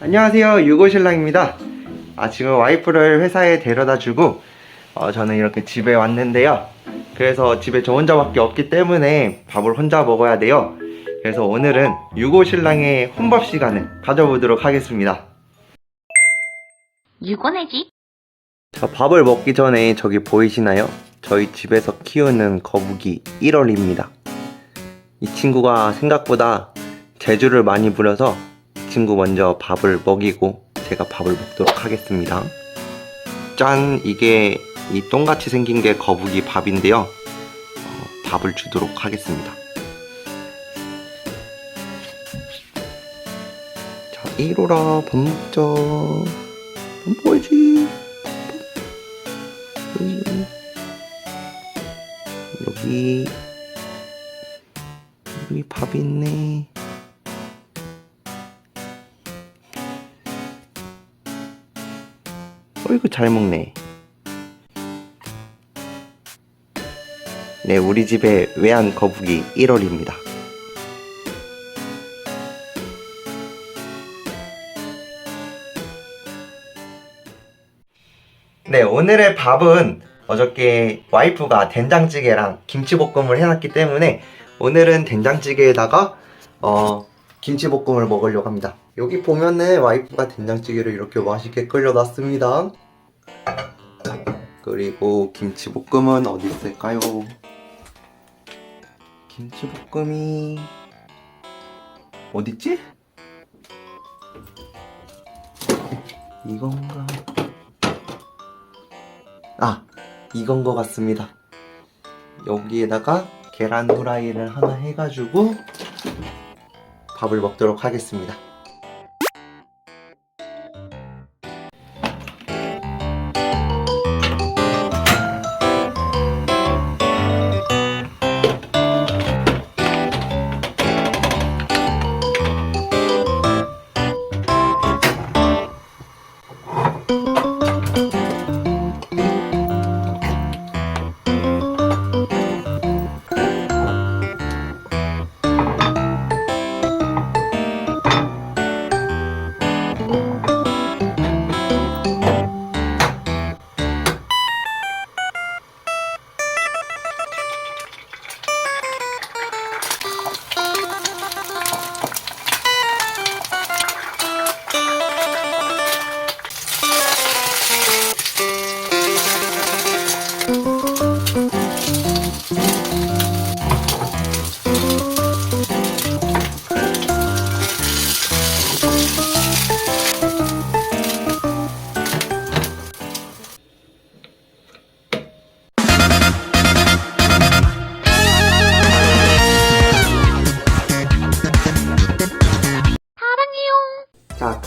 안녕하세요 유고신랑입니다 아 지금 와이프를 회사에 데려다 주고 어, 저는 이렇게 집에 왔는데요 그래서 집에 저 혼자밖에 없기 때문에 밥을 혼자 먹어야 돼요 그래서 오늘은 유고신랑의 혼밥 시간을 가져보도록 하겠습니다 유고네지? 자, 밥을 먹기 전에 저기 보이시나요? 저희 집에서 키우는 거북이 1월입니다. 이 친구가 생각보다 재주를 많이 부려서 이 친구 먼저 밥을 먹이고 제가 밥을 먹도록 하겠습니다. 짠! 이게 이 똥같이 생긴 게 거북이 밥인데요. 어, 밥을 주도록 하겠습니다. 자, 1호라 밥 먹자. 밥 먹어야지. 여기 여기 밥이 있네 어이구 잘 먹네. 네 우리 집의 외한 거북이 1월입니다. 네, 오늘의 밥은 어저께 와이프가 된장찌개랑 김치볶음을 해놨기 때문에 오늘은 된장찌개에다가 어, 김치볶음을 먹으려고 합니다. 여기 보면은 와이프가 된장찌개를 이렇게 맛있게 끓여놨습니다. 그리고 김치볶음은 어디 있을까요? 김치볶음이 어딨지? 이건가? 아, 이건 것 같습니다. 여기에다가 계란 후라이를 하나 해가지고 밥을 먹도록 하겠습니다.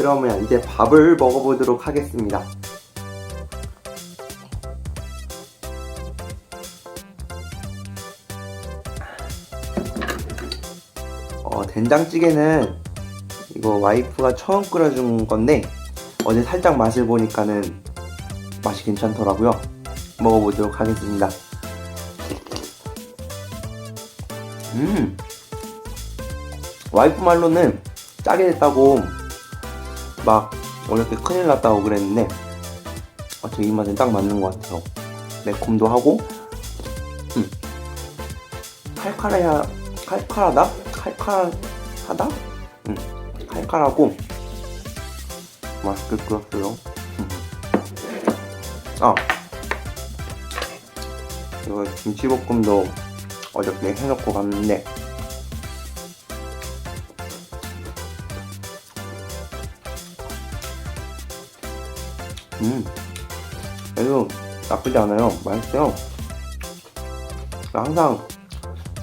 그러면 이제 밥을 먹어보도록 하겠습니다. 어, 된장찌개는 이거 와이프가 처음 끓여준 건데 어제 살짝 맛을 보니까는 맛이 괜찮더라고요. 먹어보도록 하겠습니다. 음, 와이프 말로는 짜게 됐다고 막 어저께 큰일 났다고 그랬는데 아, 저 입맛에 딱 맞는 것 같아요. 매콤도 하고 음. 칼칼해야 칼칼하다? 칼칼하다? 음. 칼칼하고 맛있게 끓였어요. 음. 아 이거 김치볶음도 어저께 해놓고 갔는데 음, 그래도 나쁘지 않아요. 맛있어요. 항상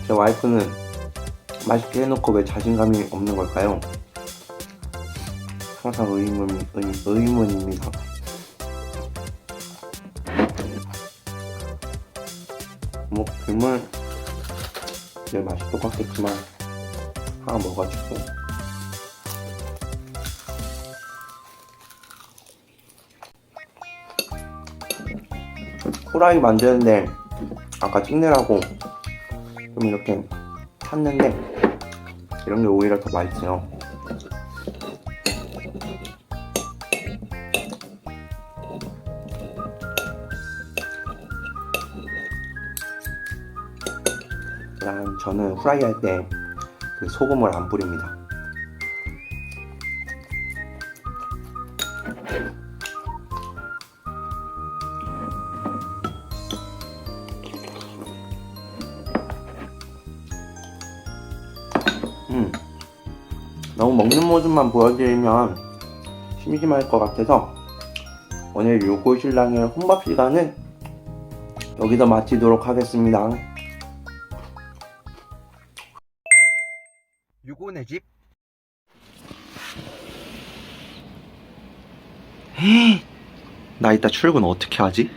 제 와이프는 맛있게 해놓고 왜 자신감이 없는 걸까요? 항상 의문, 의, 의문입니다. 뭐, 질문, 내 맛이 똑같겠지만, 하나 먹어가지고. 후라이 만드는데 아까 찍느라고 좀 이렇게 탔는데 이런 게 오히려 더 맛있어요. 저는 후라이 할 때 그 소금을 안 뿌립니다. 너무 먹는 모습만 보여드리면 심심할 것 같아서 오늘 요고 신랑의 혼밥 시간은 여기서 마치도록 하겠습니다. 요거네 집. 나 이따 출근 어떻게 하지?